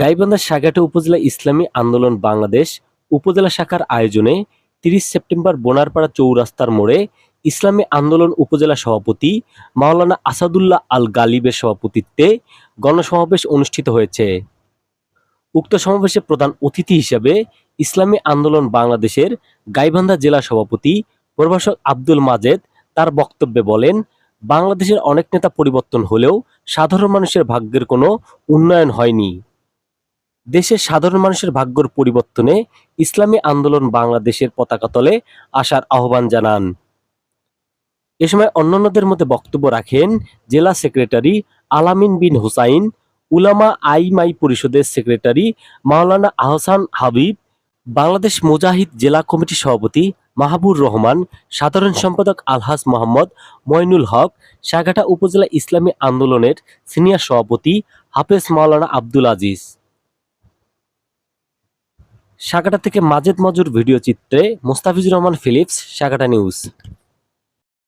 গাইবান্ধা সাগাটে উপজেলা ইসলামী আন্দোলন বাংলাদেশ উপজেলা শাখার আয়োজনে তিরিশ সেপ্টেম্বর বোনারপাড়া চৌরাস্তার মোড়ে ইসলামী আন্দোলন উপজেলা সভাপতি মাওলানা আসাদুল্লাহ আল গালিবের সভাপতিত্বে গণসমাবেশ অনুষ্ঠিত হয়েছে। উক্ত সমাবেশে প্রধান অতিথি হিসাবে ইসলামী আন্দোলন বাংলাদেশের গাইবান্ধা জেলা সভাপতি প্রভাষক আব্দুল মাজেদ তার বক্তব্যে বলেন বাংলাদেশের অনেক নেতা পরিবর্তন হলেও সাধারণ মানুষের ভাগ্যের কোনো উন্নয়ন হয়নি। দেশের সাধারণ মানুষের ভাগ্যর পরিবর্তনে ইসলামী আন্দোলন বাংলাদেশের পতাকা তলে আসার আহ্বান জানান। এ সময় অন্যান্যদের মধ্যে বক্তব্য রাখেন জেলা সেক্রেটারি আলামিন বিন হুসাইন, উলামা আইমাই পরিষদের সেক্রেটারি মাওলানা আহসান হাবিব বাংলাদেশ মুজাহিদ জেলা কমিটির সভাপতি মাহবুর রহমান, সাধারণ সম্পাদক আলহাজ মোহাম্মদ মইনুল হক, সাগাটা উপজেলা ইসলামী আন্দোলনের সিনিয়র সভাপতি হাফেজ মাওলানা আব্দুল আজিজ। সাগাটা থেকে মাজেদ মজুর ভিডিও চিত্রে মোস্তাফিজুর রহমান ফিলিপস, সাগাটা নিউজ।